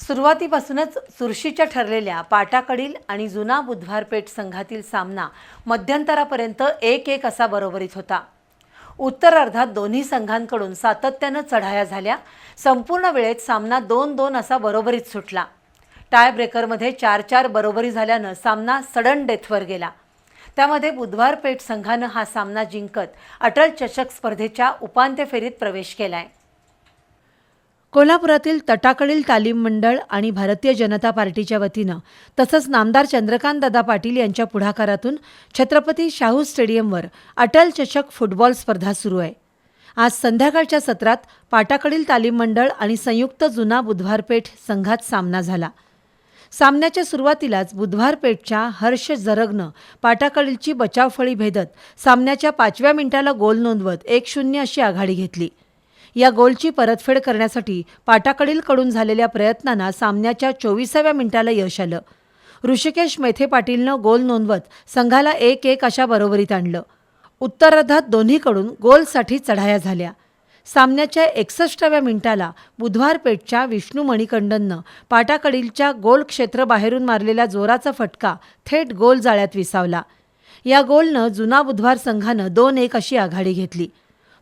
सुरुवातीपासूनच चुरशीच्या ठरलेल्या पाटाकडील आणि जुना बुधवारपेठ संघातील सामना मध्यंतरापर्यंत एक एक असा बरोबरीत होता. उत्तरार्धात दोन्ही संघांकडून सातत्यानं चढाया झाल्या. संपूर्ण वेळेत सामना दोन दोन असा बरोबरीत सुटला. टाय ब्रेकरमध्ये चार चार बरोबरी झाल्यानं सामना सडन डेथवर गेला. त्यामध्ये बुधवार पेठ संघानं हा सामना जिंकत अटल चषक स्पर्धेच्या उपांत्य फेरीत प्रवेश केला आहे कोल्हापुरातील तटाकडील तालीम मंडळ आणि भारतीय जनता पार्टीच्या वतीनं तसंच नामदार चंद्रकांतदादा पाटील यांच्या पुढाकारातून छत्रपती शाहू स्टेडियमवर अटल चषक फुटबॉल स्पर्धा सुरू आहे. आज संध्याकाळच्या सत्रात पाटाकडील तालीम मंडळ आणि संयुक्त जुना बुधवारपेठ संघात सामना झाला. सामन्याच्या सुरुवातीलाच बुधवारपेठच्या हर्ष जरगनं पाटाकडीलची बचावफळी भेदत सामन्याच्या पाचव्या मिनिटाला गोल नोंदवत एक शून्य अशी आघाडी घेतली. या गोलची परतफेड करण्यासाठी पाटाकडीलकडून झालेल्या प्रयत्नांना सामन्याच्या चोवीसाव्या मिनिटाला यश आलं. ऋषिकेश मेथे पाटीलनं गोल नोंदवत संघाला एक एक अशा बरोबरीत आणलं. उत्तरार्धात दोन्हीकडून गोलसाठी चढाया झाल्या. सामन्याच्या एकसष्टाव्या मिनिटाला बुधवारपेठच्या विष्णू मणिकंडननं पाटाकडीलच्या गोल क्षेत्र बाहेरून मारलेला जोराचा फटका थेट गोल जाळ्यात विसावला. या गोलनं जुना बुधवार संघानं दोन एक अशी आघाडी घेतली.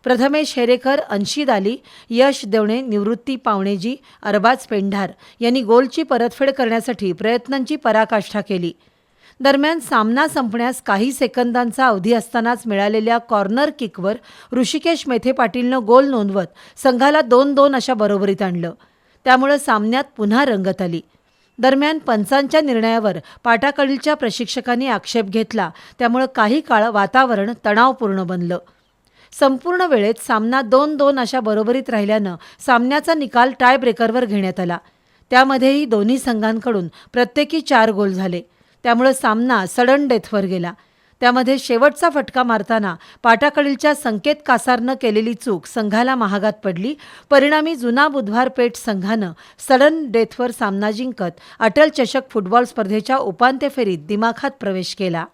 प्रथमेश हेरेकर अंशी दाली यश देवणे निवृत्ती पावणेजी अरबाज पेंढार यांनी गोलची परतफेड करण्यासाठी प्रयत्नांची पराकाष्ठा केली. दरम्यान सामना संपण्यास काही सेकंदांचा अवधी असतानाच मिळालेल्या कॉर्नर किकवर ऋषिकेश मेथे पाटीलनं गोल नोंदवत संघाला दोन दोन अशा बरोबरीत आणलं. त्यामुळं सामन्यात पुन्हा रंगत आली. दरम्यान पंचांच्या निर्णयावर पाटाकडीलच्या प्रशिक्षकांनी आक्षेप घेतला. त्यामुळं काही काळ वातावरण तणावपूर्ण बनलं. संपूर्ण वेळेत सामना दोन दोन अशा बरोबरीत राहिल्यानं सामन्याचा निकाल टाय ब्रेकरवर घेण्यात आला. त्यामध्येही दोन्ही संघांकडून प्रत्येकी चार गोल झाले. त्यामुळे सामना सडन डेथवर गेला. त्यामध्ये शेवटचा फटका मारताना पाटाकडीलच्या संकेत कासारनं केलेली चूक संघाला महागात पडली. परिणामी जुना बुधवार पेठ संघानं सडन डेथवर सामना जिंकत अटल चषक फुटबॉल स्पर्धेच्या उपांत्य फेरीत दिमाखात प्रवेश केला.